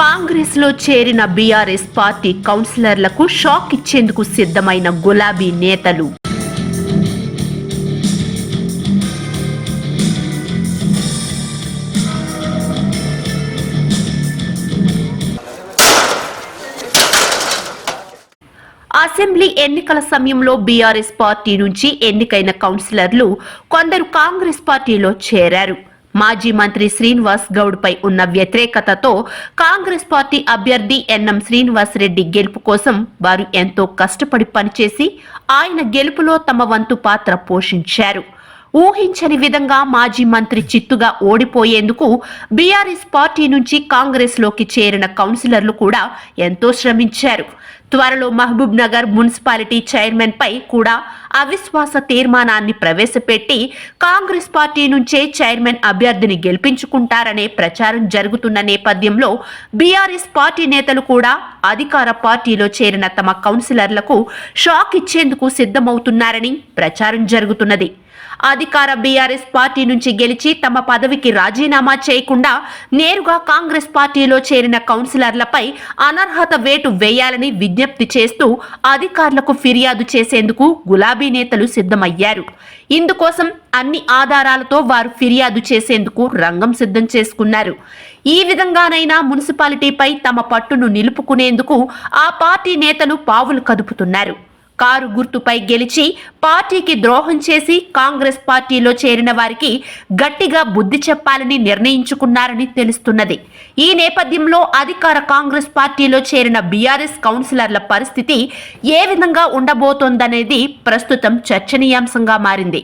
కాంగ్రెస్లో చేరిన BRS party కౌన్సిలర్లకు shock ఇచ్చేందుకు సిద్ధమైన గులాబీ నేతలు. అసెంబ్లీ ఎన్నికల సమయంలో బీఆర్ఎస్ పార్టీ నుంచి ఎన్నికైన కౌన్సిలర్లు కొందరు కాంగ్రెస్ పార్టీలో చేరారు. మాజీ మంత్రి శ్రీనివాస్ గౌడ్ పై ఉన్న వ్యతిరేకతతో కాంగ్రెస్ పార్టీ అభ్యర్థి ఎన్ఎం శ్రీనివాస్ రెడ్డి గెలుపు కోసం వారు ఎంతో కష్టపడి పనిచేసి ఆయన గెలుపులో తమ వంతు పాత్ర పోషించారు. ఊహించని విధంగా మాజీ మంత్రి చిత్తుగా ఓడిపోయేందుకు బీఆర్ఎస్ పార్టీ నుంచి కాంగ్రెస్లోకి చేరిన కౌన్సిలర్లు కూడా ఎంతో శ్రమించారు. త్వరలో మహబూబ్ నగర్ మున్సిపాలిటీ చైర్మన్ పై కూడా అవిశ్వాస తీర్మానాన్ని ప్రవేశపెట్టి కాంగ్రెస్ పార్టీ నుంచే చైర్మన్ అభ్యర్థిని గెలిపించుకుంటారనే ప్రచారం జరుగుతున్న నేపథ్యంలో బీఆర్ఎస్ పార్టీ నేతలు కూడా అధికార పార్టీలో చేరిన తమ కౌన్సిలర్లకు షాక్ ఇచ్చేందుకు సిద్ధమవుతున్నారని ప్రచారం జరుగుతున్నది. అధికార బీఆర్ఎస్ పార్టీ నుంచి గెలిచి తమ పదవికి రాజీనామా చేయకుండా నేరుగా కాంగ్రెస్ పార్టీలో చేరిన కౌన్సిలర్లపై అనర్హత వేటు వేయాలని విజ్ఞప్తి చేస్తూ అధికారులకు ఫిర్యాదు చేసేందుకు గులాబీ నేతలు సిద్ధమయ్యారు. ఇందుకోసం అన్ని ఆధారాలతో వారు ఫిర్యాదు చేసేందుకు రంగం సిద్ధం చేసుకున్నారు. ఈ విధంగానైనా మున్సిపాలిటీపై తమ పట్టును నిలుపుకునేందుకు ఆ పార్టీ నేతలు పావులు కదుపుతున్నారు. కారు గుర్తుపై గెలిచి పార్టీకి ద్రోహం చేసి కాంగ్రెస్ పార్టీలో చేరిన వారికి గట్టిగా బుద్ధి చెప్పాలని నిర్ణయించుకున్నారని తెలుస్తున్నది. ఈ నేపథ్యంలో అధికార కాంగ్రెస్ పార్టీలో చేరిన బీఆర్ఎస్ కౌన్సిలర్ల పరిస్థితి ఏ విధంగా ఉండబోతోందనేది ప్రస్తుతం చర్చనీయాంశంగా మారింది.